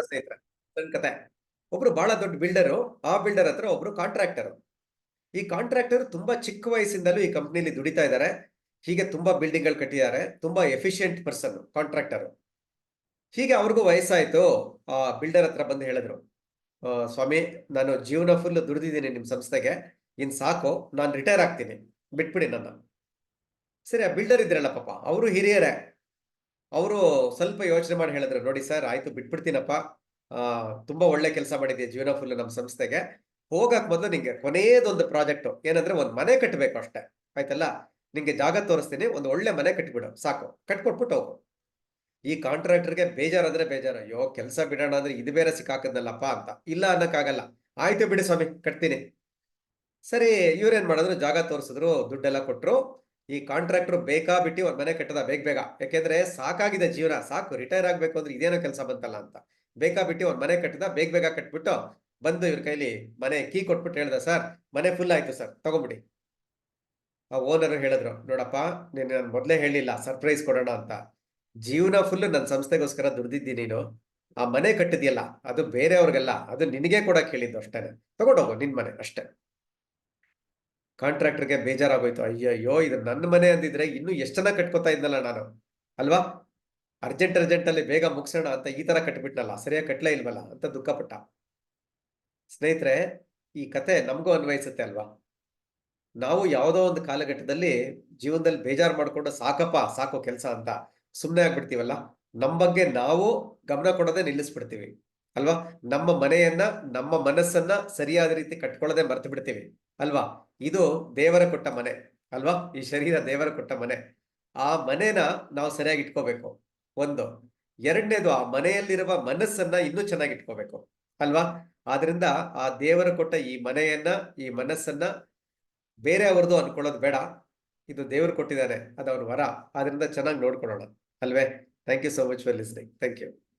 ಸ್ನೇಹಿತರೆ ನನ್ನ ಕತೆ ಒಬ್ರು ಬಹಳ ದೊಡ್ಡ ಬಿಲ್ಡರು ಆ ಬಿಲ್ಡರ್ ಹತ್ರ ಒಬ್ರು ಕಾಂಟ್ರಾಕ್ಟರ್ ಈ ಕಾಂಟ್ರಾಕ್ಟರ್ ತುಂಬಾ ಚಿಕ್ಕ ವಯಸ್ಸಿಂದಲೂ ಈ ಕಂಪ್ನಿಲಿ ದುಡಿತಾ ಇದ್ದಾರೆ ಹೀಗೆ ತುಂಬಾ ಬಿಲ್ಡಿಂಗ್ಗಳು ಕಟ್ಟಿದ್ದಾರೆ. ತುಂಬಾ ಎಫಿಷಿಯಂಟ್ ಪರ್ಸನ್ ಕಾಂಟ್ರಾಕ್ಟರ್ ಹೀಗೆ ಅವ್ರಿಗೂ ವಯಸ್ಸಾಯ್ತು. ಆ ಬಿಲ್ಡರ್ ಹತ್ರ ಬಂದು ಹೇಳಿದ್ರು ಸ್ವಾಮಿ, ನಾನು ಜೀವನ ಫುಲ್ ದುಡಿದಿದ್ದೀನಿ ನಿಮ್ ಸಂಸ್ಥೆಗೆ. ಇನ್ ಸಾಕು, ನಾನು ರಿಟೈರ್ ಆಗ್ತೀನಿ. ಬಿಟ್ಬಿಡಿ ನನ್ನ. ಸರಿ, ಆ ಬಿಲ್ಡರ್ ಇದ್ರಲ್ಲ ಪಾಪ, ಅವರು ಹಿರಿಯರೇ. ಅವರು ಸ್ವಲ್ಪ ಯೋಚನೆ ಮಾಡಿ ಹೇಳಿದ್ರು, ನೋಡಿ ಸರ್, ಆಯ್ತು, ಬಿಟ್ಬಿಡ್ತೀನಪ್ಪ. ತುಂಬಾ ಒಳ್ಳೆ ಕೆಲಸ ಮಾಡಿದ್ಯಾ ಜೀವನ ಫುಲ್ ನಮ್ಮ ಸಂಸ್ಥೆಗೆ. ಹೋಗಕ್ ಮೊದಲು ನಿಂಗೆ ಕೊನೆಯದೊಂದು ಪ್ರಾಜೆಕ್ಟ್. ಏನಂದ್ರೆ ಒಂದ್ ಮನೆ ಕಟ್ಟಬೇಕು ಅಷ್ಟೇ. ಆಯ್ತಲ್ಲ? ನಿಂಗೆ ಜಾಗ ತೋರಿಸ್ತೀನಿ, ಒಂದು ಒಳ್ಳೆ ಮನೆ ಕಟ್ಟಿಬಿಡು ಸಾಕು. ಕಟ್ಕೊಟ್ಬಿಟ್ಟು ಹೋಗು. ಈ ಕಾಂಟ್ರಾಕ್ಟರ್ಗೆ ಬೇಜಾರಂದ್ರೆ ಬೇಜಾರು. ಅಯ್ಯೋ, ಕೆಲಸ ಬಿಡೋಣ ಅಂದ್ರೆ ಇದು ಬೇರೆ ಸಿಕ್ಕಾಕದ್ನಲ್ಲಪ್ಪ ಅಂತ. ಇಲ್ಲ ಅನ್ನಕ್ಕಾಗಲ್ಲ. ಆಯ್ತು ಬಿಡಿ ಸ್ವಾಮಿ, ಕಟ್ತೀನಿ. ಸರಿ, ಇವ್ರೇನ್ ಮಾಡಿದ್ರು? ಜಾಗ ತೋರಿಸಿದ್ರು, ದುಡ್ಡೆಲ್ಲ ಕೊಟ್ರು. ಈ ಕಾಂಟ್ರಾಕ್ಟರ್ ಬೇಕಾ ಬಿಟ್ಟು ಒಂದ್ ಮನೆ ಕಟ್ಟದ ಬೇಗ ಬೇಗ. ಯಾಕೆಂದ್ರೆ ಸಾಕಾಗಿದೆ ಜೀವನ, ಸಾಕು ರಿಟೈರ್ ಆಗ್ಬೇಕು ಅಂದ್ರೆ ಇದೇನೋ ಕೆಲಸ ಬಂತಲ್ಲ ಅಂತ. ಬೇಕಾ ಬಿಟ್ಟು ಒಂದ್ ಮನೆ ಕಟ್ಟಿದ ಬೇಗ ಬೇಗ ಕಟ್ಬಿಟ್ಟು ಬಂದು ಇವ್ರ ಕೈಲಿ ಮನೆ ಕೀ ಕೊಟ್ಬಿಟ್ಟು ಹೇಳ್ದ, ಸರ್, ಮನೆ ಫುಲ್ ಆಯ್ತು ಸರ್, ತಗೊಂಬಿಡಿ. ಆ ಓನರ್ ಹೇಳಿದ್ರು, ನೋಡಪ್ಪ, ನೀನು ನಾನು ಮೊದಲೇ ಹೇಳಿಲ್ಲ, ಸರ್ಪ್ರೈಸ್ ಕೊಡೋಣ ಅಂತ. ಜೀವನ ಫುಲ್ ನನ್ನ ಸಂಸ್ಥೆಗೋಸ್ಕರ ದುಡ್ದಿದ್ದಿ ನೀನು. ಆ ಮನೆ ಕಟ್ಟಿದ್ಯಲ್ಲ, ಅದು ಬೇರೆಯವ್ರಿಗೆಲ್ಲ, ಅದು ನಿನಗೆ ಕೊಡಕ್ಕೆ ಹೇಳಿದ್ದು ಅಷ್ಟೇನೆ. ತಗೊಂಡೋಗು ನಿನ್ ಮನೆ ಅಷ್ಟೇ. ಕಾಂಟ್ರಾಕ್ಟರ್ಗೆ ಬೇಜಾರಾಗೋಯ್ತು. ಅಯ್ಯಯ್ಯೋ, ಇದು ನನ್ನ ಮನೆ ಅಂದಿದ್ರೆ ಇನ್ನು ಎಷ್ಟು ಜನ ಕಟ್ಕೋತಾ ಇದ್ನಲ್ಲ ನಾನು. ಅಲ್ವಾ? ಅರ್ಜೆಂಟ್ ಅರ್ಜೆಂಟ್ ಅಲ್ಲಿ ಬೇಗ ಮುಗಿಸೋಣ ಅಂತ ಈ ತರ ಕಟ್ಬಿಟ್ನಲ್ಲ, ಸರಿಯಾಗಿ ಕಟ್ಲೇ ಇಲ್ವಲ್ಲ ಅಂತ ದುಃಖಪಟ್ಟ ಸ್ನೇಹಿತರೆ, ಈ ಕತೆ ನಮಗೂ ಅನ್ವಯಿಸುತ್ತೆ ಅಲ್ವಾ? ನಾವು ಯಾವುದೋ ಒಂದು ಕಾಲಘಟ್ಟದಲ್ಲಿ ಜೀವನದಲ್ಲಿ ಬೇಜಾರು ಮಾಡಿಕೊಂಡು ಸಾಕಪ್ಪ, ಸಾಕು ಕೆಲಸ ಅಂತ ಸುಮ್ಮನೆ ಆಗ್ಬಿಡ್ತೀವಲ್ಲ? ನಮ್ಮ ಬಗ್ಗೆ ನಾವು ಗಮನ ಕೊಡೋದೇ ನಿಲ್ಲಿಸ್ಬಿಡ್ತೀವಿ. ಅಲ್ವಾ? ನಮ್ಮ ಮನೆಯನ್ನ, ನಮ್ಮ ಮನಸ್ಸನ್ನ ಸರಿಯಾದ ರೀತಿ ಕಟ್ಕೊಳ್ಳದೆ ಮರೆತು ಬಿಡ್ತೀವಿ. ಅಲ್ವಾ? ಇದು ದೇವರ ಕೊಟ್ಟ ಮನೆ. ಅಲ್ವಾ? ಈ ಶರೀರ ದೇವರ ಕೊಟ್ಟ ಮನೆ. ಆ ಮನೆನ ನಾವು ಸರಿಯಾಗಿ ಇಟ್ಕೋಬೇಕು. ಒಂದು. ಎರಡನೇದು, ಆ ಮನೆಯಲ್ಲಿರುವ ಮನಸ್ಸನ್ನ ಇನ್ನೂ ಚೆನ್ನಾಗಿ ಇಟ್ಕೋಬೇಕು. ಅಲ್ವಾ? ಆದ್ರಿಂದ ಆ ದೇವರ ಕೊಟ್ಟ ಈ ಮನೆಯನ್ನ, ಈ ಮನಸ್ಸನ್ನ ಬೇರೆಯವ್ರದ್ದು ಅನ್ಕೊಳ್ಳೋದು ಬೇಡ. ಇದು ದೇವರು ಕೊಟ್ಟಿದ್ದಾರೆ ಅದು ಅವ್ರ ವರ. ಆದ್ರಿಂದ ಚೆನ್ನಾಗಿ ನೋಡ್ಕೊಳ್ಳೋಣ. ಅಲ್ವೇ? Thank you so much for listening thank you